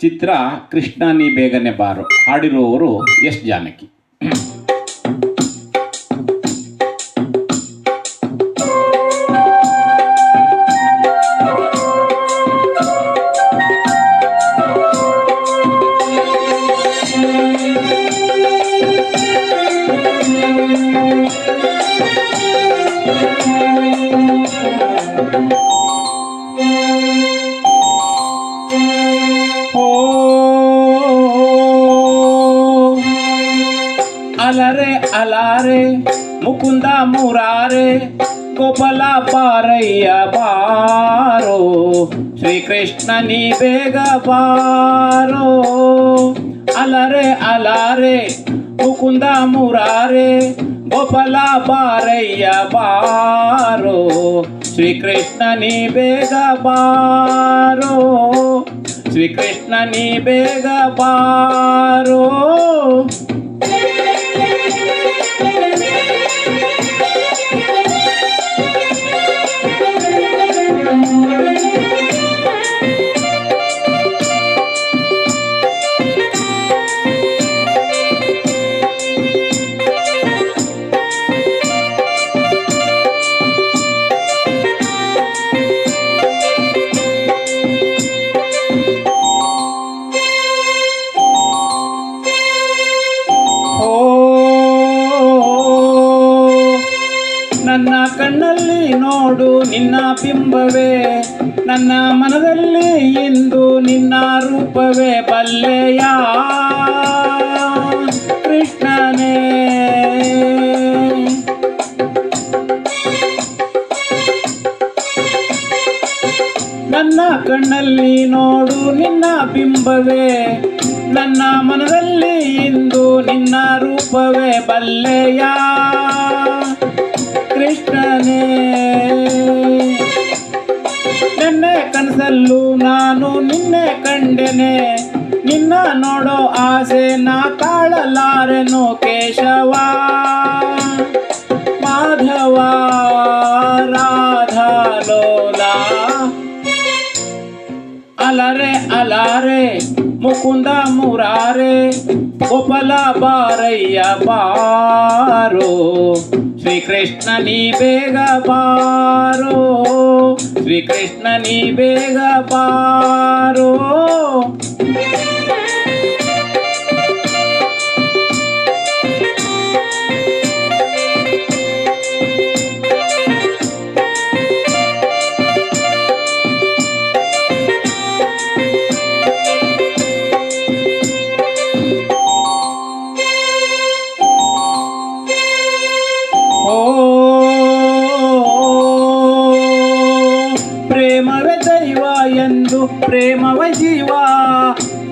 ಚಿತ್ರ ಕೃಷ್ಣ ನೀ ಬೇಗನೆ ಬಾರು. ಹಾಡಿರುವವರು ಎಸ್ ಜಾನಕಿ. ಓ ಅಲರೆ ಅಲಾರೆ ಮುಕುಂದ ಮುರಾರೆ ಗೋಪಾಲ ಬಾರಯ್ಯ ಬಾರೋ ಶ್ರೀಕೃಷ್ಣ ನೀ ಬೇಗ ಬಾರೋ ಅಲರೆ ಅಲಾರೆ ಮುಕುಂದ ಮುರಾರೆ ಗೋಪಾಲ ಬಾರಯ್ಯ ಬಾರೋ ಶ್ರೀಕೃಷ್ಣ ನೀ ಬೇಗ ಬಾರೋ ಶ್ರೀಕೃಷ್ಣ ನೀ ಬೇಗ ಬಾರೋ ನನ್ನ ಕಣ್ಣಲ್ಲಿ ನೋಡು ನಿನ್ನ ಬಿಂಬವೇ. ನನ್ನ ಮನದಲ್ಲಿ ಇಂದು ನಿನ್ನ ರೂಪವೇ. ಬಲ್ಲೆಯ? ಕೃಷ್ಣನೇ. ನನ್ನ ಕಣ್ಣಲ್ಲಿ ನೋಡು ನಿನ್ನ ಬಿಂಬವೇ. ನನ್ನ ಮನದಲ್ಲಿ ಇಂದು ನಿನ್ನ ರೂಪವೇ ಬಲ್ಲೆಯ? ಕೃಷ್ಣನೇ, ನಿನ್ನೆ ಕನಸಲ್ಲೂ ನಾನು ನಿನ್ನೆ ಕಂಡೆನೆ, ನಿನ್ನ ನೋಡೋ ಆಸೆ ನಾ ಕಾಳಲಾರೆನು ಕೇಶವ? ಮಾಧವ, ರಾಧಾ ಲೋಲ, ಅಲರೆ ಅಲಾರೆ ಮುಕುಂದ ಮುರಾರೆ ಗೋಪಾಲ ಬಾರಯ್ಯ ಬಾರೋ ಶ್ರೀಕೃಷ್ಣ ನೀ ಬೇಗ ಬಾರೋ ಶ್ರೀಕೃಷ್ಣ ನೀ ಬೇಗ ಬಾರೋ ಎಂದು ಪ್ರೇಮವ ಜೀವ,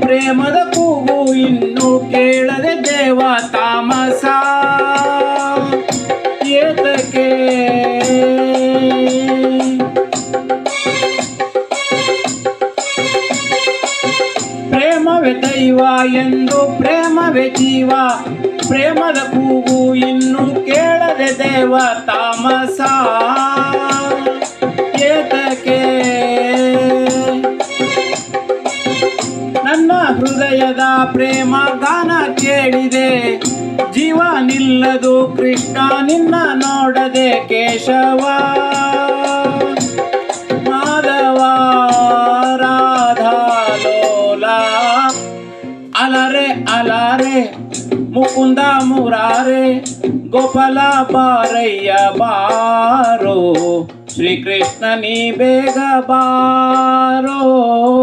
ಪ್ರೇಮದ ಕೂಗು ಇನ್ನು ಕೇಳದೆ ದೇವ ತಾಮಸ. ಏತಕ್ಕೆ? ಪ್ರೇಮವೇ ದೈವ ಎಂದು ಪ್ರೇಮವೇ ಜೀವ, ಪ್ರೇಮದ ಕೂಗು ಇನ್ನು ಕೇಳದೆ ದೇವ ತಾಮಸ. ಪ್ರೇಮ ಗಾನ ಕೇಳಿದೆ. ಜೀವ ನಿಲ್ಲದು ಕೃಷ್ಣ ನಿನ್ನ ನೋಡದೆ ಕೇಶವ. ಮಾಧವ ರಾಧಾ ಲೋಲ ಅಲರೆ, ಅಲಾರೆ, ಮುಕುಂದ, ಮುರಾರೆ, ಗೋಪಾಲ ಬಾರಯ್ಯ ಬಾರೋ, ಶ್ರೀಕೃಷ್ಣ, ನೀ ಬೇಗ ಬಾರೋ.